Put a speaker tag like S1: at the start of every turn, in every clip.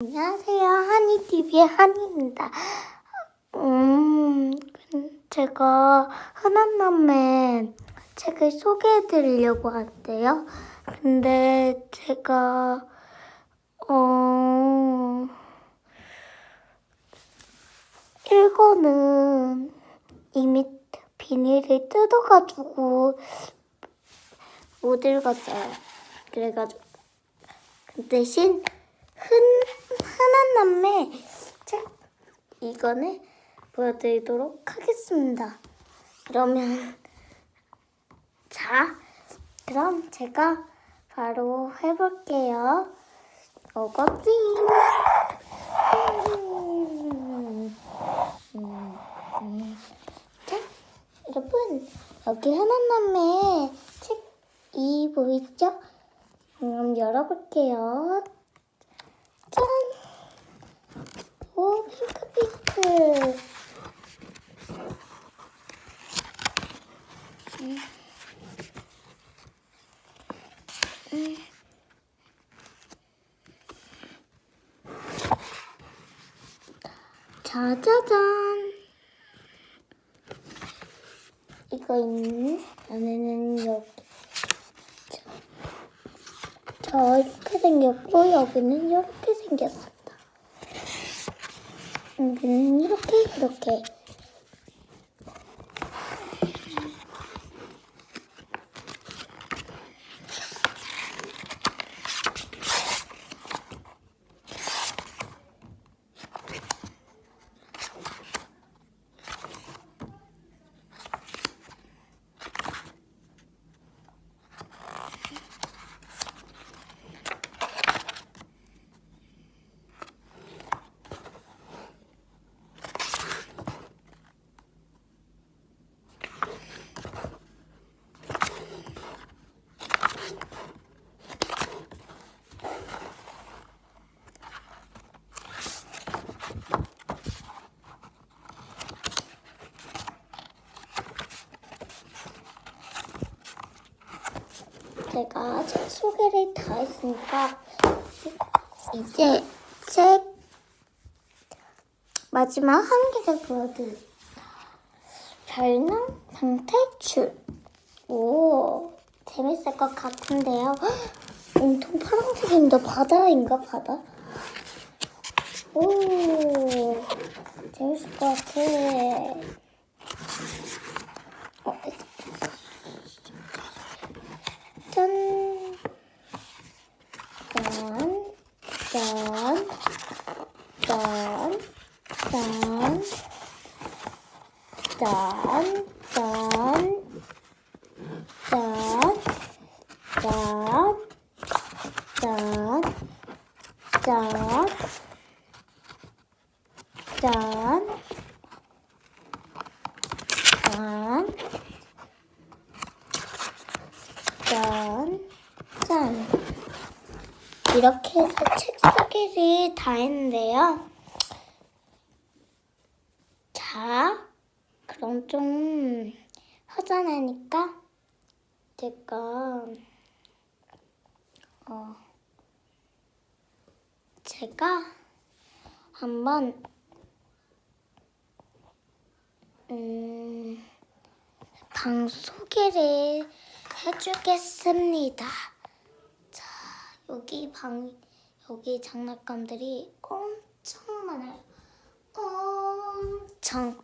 S1: 안녕하세요. 한이TV의 한이입니다. 음, 제가 남매 책을 소개해 드리려고 하는데요. 근데 제가, 어, 1권은 이미 비닐을 뜯어가지고 못 읽었어요. 그래가지고. 그 대신 흔, 흔한 남매 책 이거는 보여드리도록 하겠습니다. 그러면 자, 그럼 제가 바로 해볼게요. 어거지. 자, 여러분 여기 흔한 남매 책이 보이죠? 그럼 열어볼게요. 짠! 오, 핑크핑크. 음. 음. 짜자잔. 이거 있는 안에는 여기. 자, 이렇게 생겼고, 여기는 이렇게. 여기는 이렇게, 이렇게. 제가 책 소개를 다 했으니까 이제 책 마지막 한 개를 보여드릴게요. 별남 방탈출. 오, 재밌을 것 같은데요. 온통 파란색인데 바다인가 바다? 오, 재밌을 것 같아. 어, 짠, 짠, 짠, 짠, 짠, 짠, 짠, 짠, 짠, 짠, 짠, 짠, 짠, 짠, 짠. 이렇게 해서 책 소개를 다 했는데요. 자, 그럼 좀 허전하니까 제가 어 제가 한번 음, 방 소개를 해주겠습니다. 자, 여기 방, 여기 장난감들이 엄청 많아요. 엄청.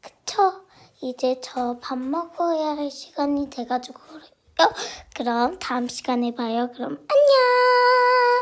S1: 그쵸? 이제 저 밥 먹어야 할 시간이 돼가지고 그래요. 그럼 다음 시간에 봐요. 그럼 안녕!